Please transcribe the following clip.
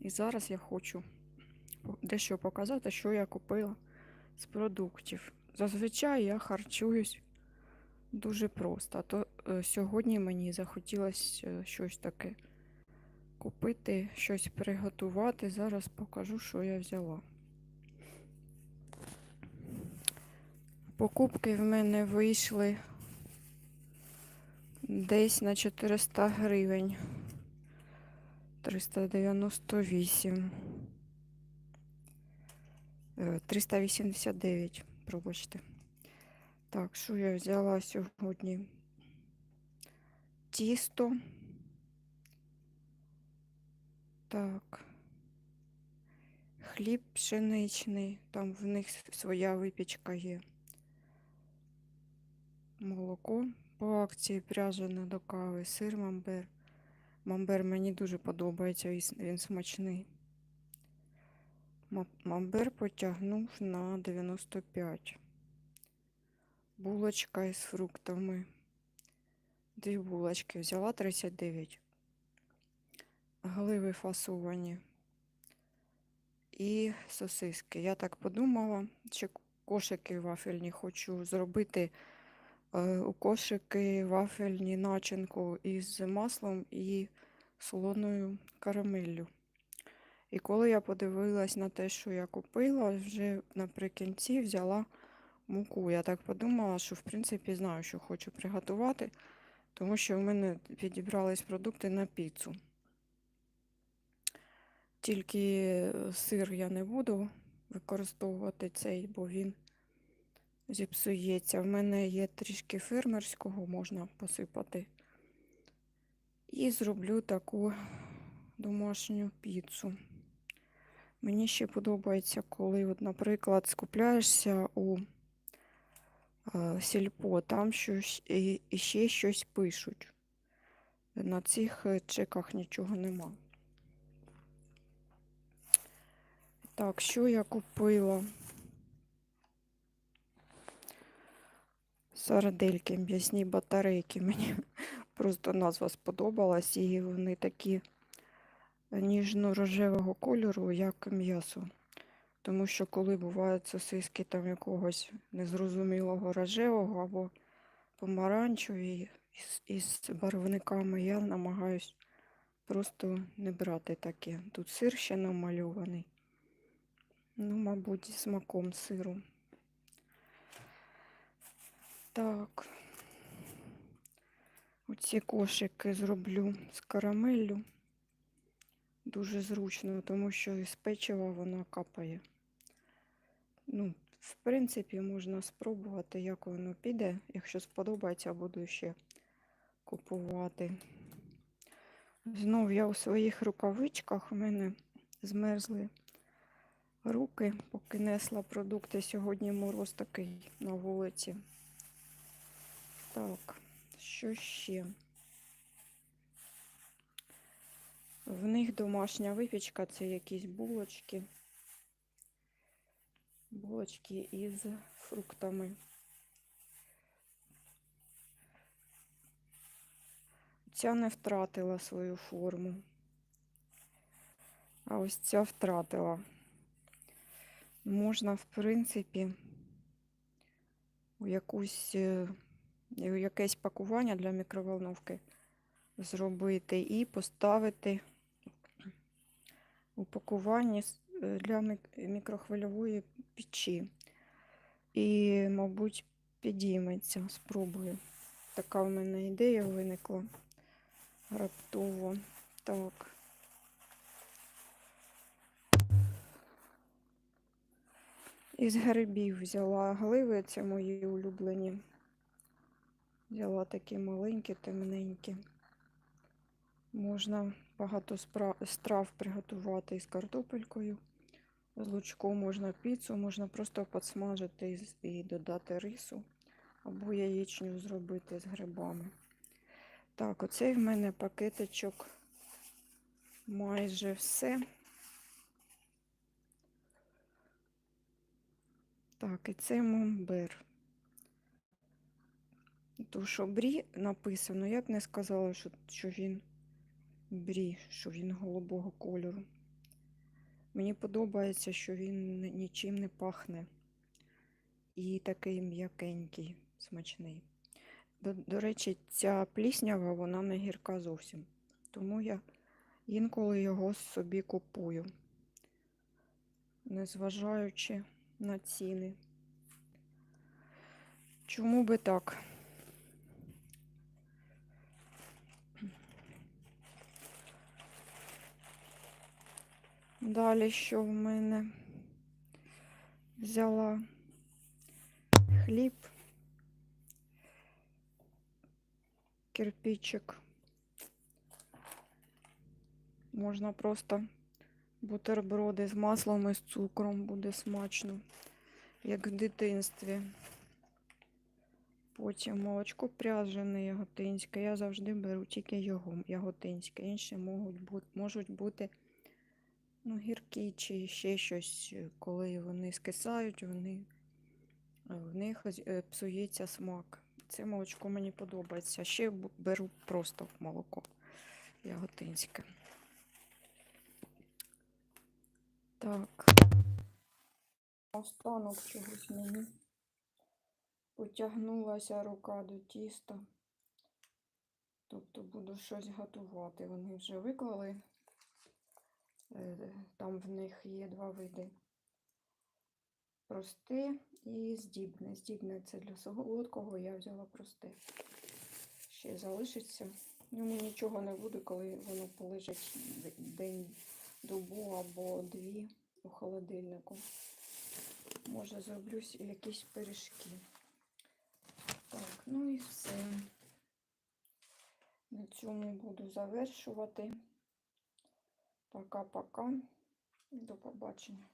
І зараз я хочу дещо показати, що я купила з продуктів. Зазвичай я харчуюсь дуже просто. А то е, сьогодні мені захотілося е, щось таке купити, щось приготувати. Зараз покажу, що я взяла. Покупки в мене вийшли десь на 400 гривень. 398. Е, 389, пробачте. Так, що я взяла сьогодні? Тісто. Так. Хліб пшеничний, там в них своя випічка є. Молоко по акції пряжене до кави, сир мамбер. Мамбер мені дуже подобається, він смачний. Мамбер потягнув на 95. Булочка із фруктами. Дві булочки взяла 39. Гливи фасовані. І сосиски. Я так подумала, що кошики вафельні хочу зробити у кошики вафельні начинку із маслом і солоною карамеллю. І коли я подивилась на те, що я купила, вже наприкінці взяла муку. Я так подумала, що в принципі знаю, що хочу приготувати, тому що в мене підібрались продукти на піцу. Тільки е, сир я не буду використовувати цей, бо він зіпсується. В мене є трішки фермерського, можна посипати. І зроблю таку домашню піцу. Мені ще подобається, коли, от, наприклад, скупляєшся у е, сільпо, там щось і, ще щось пишуть. На цих е, чеках нічого нема. Так, що я купила? Сардельки, м'ясні батарейки. Мені просто назва сподобалась, і вони такі ніжно-рожевого кольору, як м'ясо. Тому що коли бувають сосиски там якогось незрозумілого рожевого або помаранчеві із, із барвниками, я намагаюсь просто не брати таке. Тут сир ще намальований. Ну, мабуть, зі смаком сиру. Так. Оці кошики зроблю з карамеллю. Дуже зручно, тому що із печива вона капає. Ну, в принципі, можна спробувати, як воно піде. Якщо сподобається, буду ще купувати. Знов я у своїх рукавичках у мене змерзли руки, поки несла продукти. Сьогодні мороз такий на вулиці. Так, що ще? В них домашня випічка, це якісь булочки. Булочки із фруктами. Ця не втратила свою форму. А ось ця втратила. Можна, в принципі, у якусь, е, якесь пакування для мікроволновки зробити і поставити упакування е, для мікрохвильової печі. І, мабуть, підійметься. Спробую. Така в мене ідея виникла раптово. Так. Із грибів взяла гливи, це мої улюблені. Взяла такі маленькі, темненькі. Можна багато страв приготувати із картопелькою, з лучком, можна піцу, можна просто підсмажити і додати рису, або яєчню зробити з грибами. Так, оцей в мене пакетичок майже все. Так, і це момбер. То, що брі написано, я б не сказала, що, що він брі, що він голубого кольору. Мені подобається, що він нічим не пахне. І такий м'якенький, смачний. До, до речі, ця пліснява, вона не гірка зовсім. Тому я інколи його собі купую, незважаючи на ціни. Чому би так? Далі що в мене? Взяла хліб, кирпичик. Можна просто бутерброди з маслом і з цукром буде смачно, як в дитинстві. Потім молочко пряжене яготинське. Я завжди беру тільки його яготинське. Інші можуть бути, можуть бути ну, гіркі чи ще щось. Коли вони скисають, вони, е, в них е, псується смак. Це молочко мені подобається. Ще беру просто молоко яготинське. Так. Останок чогось мені. Потягнулася рука до тіста. Тобто буду щось готувати. Вони вже виклали. Там в них є два види. Просте і здібне. Здібне це для солодкого, я взяла просте. Ще залишиться. Йому нічого не буде, коли воно полежить день, добу або дві у холодильнику. Може, зроблю якісь пиріжки. Так, ну і все. На цьому буду завершувати. Пока-пока. До побачення.